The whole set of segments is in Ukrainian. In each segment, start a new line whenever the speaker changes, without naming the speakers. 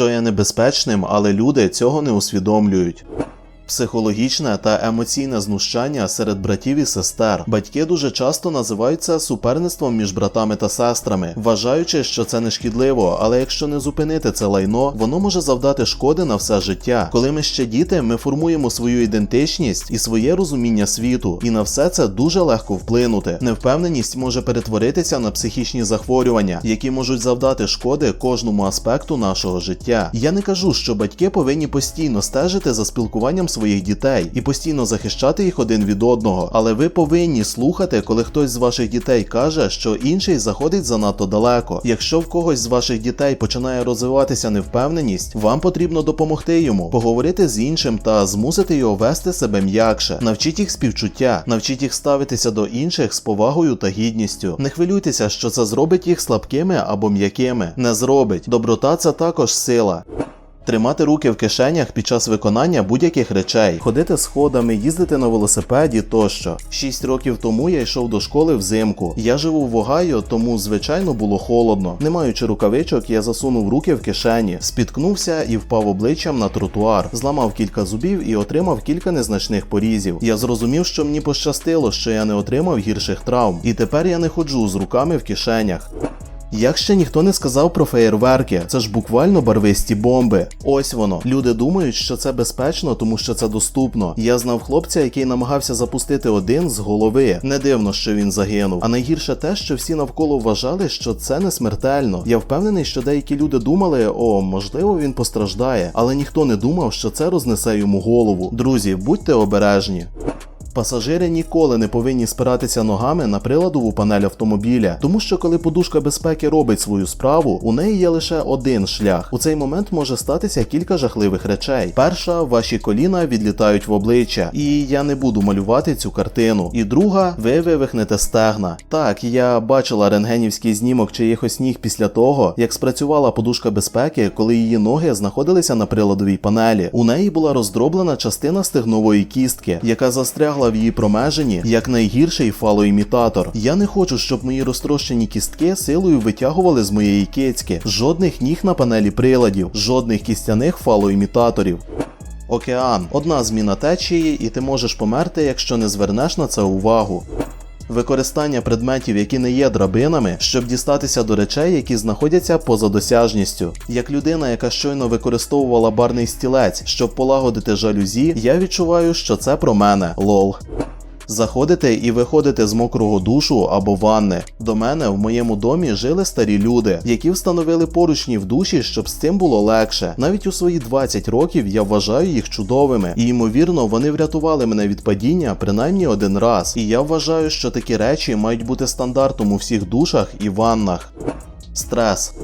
що є небезпечним, але люди цього не усвідомлюють. Психологічне та емоційне знущання серед братів і сестер. Батьки дуже часто називають це суперництвом між братами та сестрами, вважаючи, що це не шкідливо, але якщо не зупинити це лайно, воно може завдати шкоди на все життя. Коли ми ще діти, ми формуємо свою ідентичність і своє розуміння світу, і на все це дуже легко вплинути. Невпевненість може перетворитися на психічні захворювання, які можуть завдати шкоди кожному аспекту нашого життя. Я не кажу, що батьки повинні постійно стежити за спілкуванням своїх дітей і постійно захищати їх один від одного, але ви повинні слухати, коли хтось з ваших дітей каже, що інший заходить занадто далеко. Якщо в когось з ваших дітей починає розвиватися невпевненість, вам потрібно допомогти йому, поговорити з іншим та змусити його вести себе м'якше. Навчіть їх співчуття, навчіть їх ставитися до інших з повагою та гідністю. Не хвилюйтеся, що це зробить їх слабкими або м'якими. Не зробить. Доброта це також сила. Тримати руки в кишенях під час виконання будь-яких речей, ходити сходами, їздити на велосипеді тощо. Шість років тому я йшов до школи взимку. Я живу в Огайо, тому звичайно було холодно. Не маючи рукавичок, я засунув руки в кишені, спіткнувся і впав обличчям на тротуар, зламав кілька зубів і отримав кілька незначних порізів. Я зрозумів, що мені пощастило, що я не отримав гірших травм, і тепер я не ходжу з руками в кишенях. Як ще ніхто не сказав про феєрверки, це ж буквально барвисті бомби. Ось воно. Люди думають, що це безпечно, тому що це доступно. Я знав хлопця, який намагався запустити один з голови. Не дивно, що він загинув. А найгірше те, що всі навколо вважали, що це не смертельно. Я впевнений, що деякі люди думали, о, можливо, він постраждає, але ніхто не думав, що це рознесе йому голову. Друзі, будьте обережні. Пасажири ніколи не повинні спиратися ногами на приладову панель автомобіля, тому що коли подушка безпеки робить свою справу, у неї є лише один шлях. У цей момент може статися кілька жахливих речей. Перша, ваші коліна відлітають в обличчя, і я не буду малювати цю картину. І друга, ви вивихнете стегна. Так, я бачила рентгенівський знімок чиїхось ніг після того, як спрацювала подушка безпеки, коли її ноги знаходилися на приладовій панелі. У неї була роздроблена частина стегнової кістки, яка застрягла в її промеженні як найгірший фалоімітатор. Я не хочу, щоб мої розтрощені кістки силою витягували з моєї кицьки. Жодних ніг на панелі приладів, жодних кістяних фалоімітаторів. Океан одна зміна течії, і ти можеш померти, якщо не звернеш на це увагу. Використання предметів, які не є драбинами, щоб дістатися до речей, які знаходяться поза досяжністю. Як людина, яка щойно використовувала барний стілець, щоб полагодити жалюзі, я відчуваю, що це про мене. Лол. Заходити і виходити з мокрого душу або ванни. До мене в моєму домі жили старі люди, які встановили поручні в душі, щоб з цим було легше. Навіть у свої 20 років я вважаю їх чудовими, і ймовірно, вони врятували мене від падіння принаймні один раз. І я вважаю, що такі речі мають бути стандартом у всіх душах і ваннах. Стрес.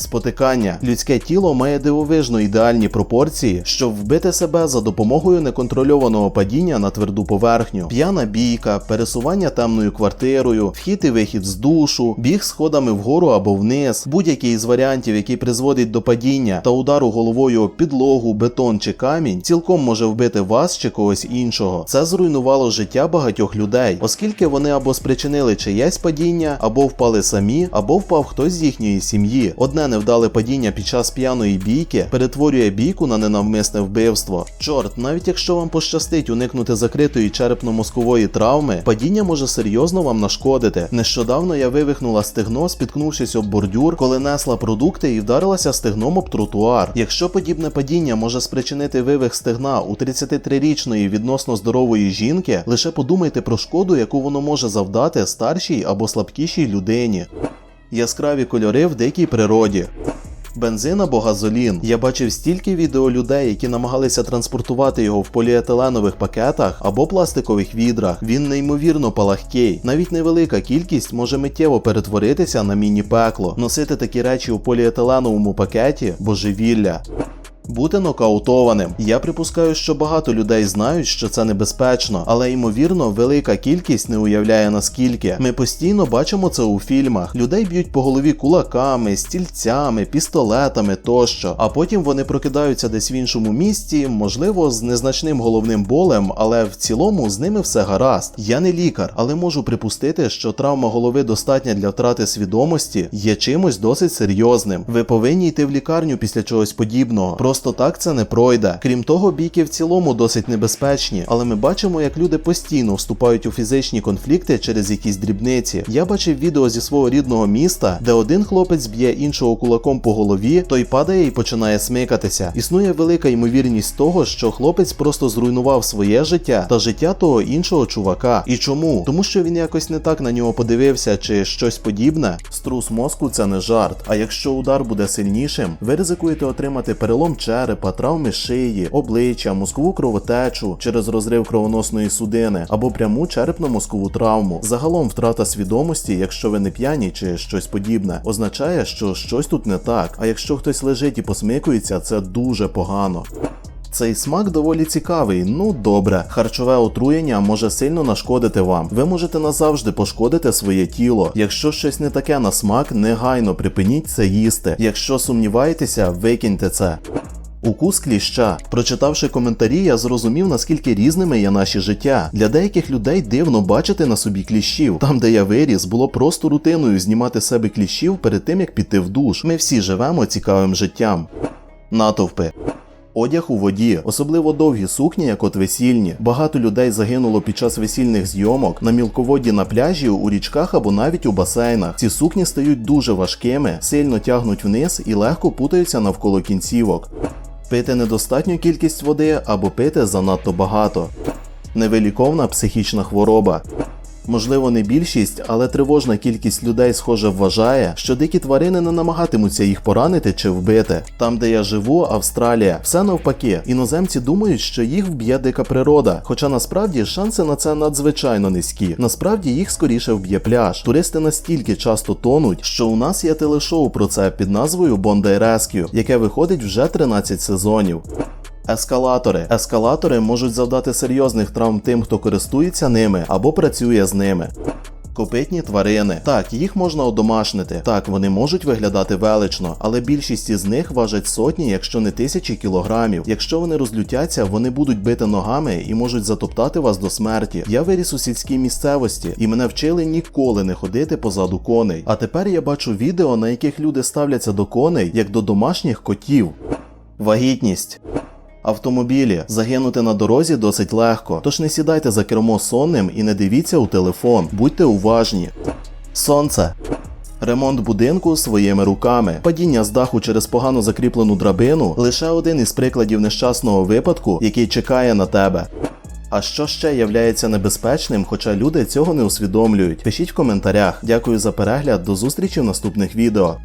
Спотикання. Людське тіло має дивовижно ідеальні пропорції, щоб вбити себе за допомогою неконтрольованого падіння на тверду поверхню, п'яна бійка, пересування темною квартирою, вхід і вихід з душу, біг сходами вгору або вниз, будь-який із варіантів, який призводить до падіння та удару головою об підлогу, бетон чи камінь, цілком може вбити вас чи когось іншого. Це зруйнувало життя багатьох людей, оскільки вони або спричинили чиєсь падіння, або впали самі, або впав хтось з їхньої сім'ї. Одне невдале падіння під час п'яної бійки перетворює бійку на ненавмисне вбивство. Чорт, навіть якщо вам пощастить уникнути закритої черепно-мозкової травми, падіння може серйозно вам нашкодити. Нещодавно я вивихнула стегно, спіткнувшись об бордюр, коли несла продукти і вдарилася стегном об тротуар. Якщо подібне падіння може спричинити вивих стегна у 33-річної відносно здорової жінки, лише подумайте про шкоду, яку воно може завдати старшій або слабкішій людині яскраві кольори в дикій природі. Бензин або газолін. Я бачив стільки відео людей, які намагалися транспортувати його в поліетиленових пакетах або пластикових відрах. Він неймовірно палахкий. Навіть невелика кількість може миттєво перетворитися на міні-пекло. Носити такі речі у поліетиленовому пакеті божевілля. Бути нокаутованим. Я припускаю, що багато людей знають, що це небезпечно, але ймовірно, велика кількість не уявляє наскільки. Ми постійно бачимо це у фільмах. Людей б'ють по голові кулаками, стільцями, пістолетами тощо. А потім вони прокидаються десь в іншому місті, можливо, з незначним головним болем, але в цілому з ними все гаразд. Я не лікар, але можу припустити, що травма голови достатня для втрати свідомості є чимось досить серйозним. Ви повинні йти в лікарню після чогось подібного. Просто так це не пройде. Крім того, бійки в цілому досить небезпечні, але ми бачимо, як люди постійно вступають у фізичні конфлікти через якісь дрібниці. Я бачив відео зі свого рідного міста, де один хлопець б'є іншого кулаком по голові, той падає і починає смикатися. Існує велика ймовірність того, що хлопець просто зруйнував своє життя та життя того іншого чувака. І чому? Тому що він якось не так на нього подивився чи щось подібне. Струс мозку це не жарт. А якщо удар буде сильнішим, ви ризикуєте отримати перелом черепа, травми шиї, обличчя, мозкову кровотечу через розрив кровоносної судини або пряму черепно-мозкову травму. Загалом втрата свідомості, якщо ви не п'яні чи щось подібне, означає, що щось тут не так. А якщо хтось лежить і посмикується, це дуже погано. Цей смак доволі цікавий. Ну добре, харчове отруєння може сильно нашкодити вам. Ви можете назавжди пошкодити своє тіло. Якщо щось не таке на смак, негайно припиніть це їсти. Якщо сумніваєтеся, викиньте це. Укус кліща. Прочитавши коментарі, я зрозумів, наскільки різними є наші життя. Для деяких людей дивно бачити на собі кліщів. Там, де я виріс, було просто рутиною знімати себе кліщів перед тим, як піти в душ. Ми всі живемо цікавим життям. Натовпи. Одяг у воді, особливо довгі сукні, як от весільні. Багато людей загинуло під час весільних зйомок на мілководді на пляжі, у річках або навіть у басейнах. Ці сукні стають дуже важкими, сильно тягнуть вниз і легко путаються навколо кінцівок. Пити недостатню кількість води або пити занадто багато. Невиліковна психічна хвороба. Можливо, не більшість, але тривожна кількість людей, схоже, вважає, що дикі тварини не намагатимуться їх поранити чи вбити. Там, де я живу, Австралія, все навпаки. Іноземці думають, що їх вб'є дика природа. Хоча насправді шанси на це надзвичайно низькі. Насправді їх скоріше вб'є пляж. Туристи настільки часто тонуть, що у нас є телешоу про це під назвою Bondi Rescue, яке виходить вже 13 сезонів. Ескалатори. Ескалатори можуть завдати серйозних травм тим, хто користується ними або працює з ними. Копитні тварини. Так, їх можна одомашнити. Так, вони можуть виглядати велично, але більшість із них важать сотні, якщо не тисячі кілограмів. Якщо вони розлютяться, вони будуть бити ногами і можуть затоптати вас до смерті. Я виріс у сільській місцевості, і мене вчили ніколи не ходити позаду коней. А тепер я бачу відео, на яких люди ставляться до коней як до домашніх котів. Вагітність. Автомобілі загинути на дорозі досить легко, тож не сідайте за кермо сонним і не дивіться у телефон, будьте уважні. Сонце. Ремонт будинку своїми руками, падіння з даху через погано закріплену драбину лише один із прикладів нещасного випадку, який чекає на тебе. А що ще являється небезпечним, хоча люди цього не усвідомлюють? Пишіть в коментарях. Дякую за перегляд, до зустрічі в наступних відео.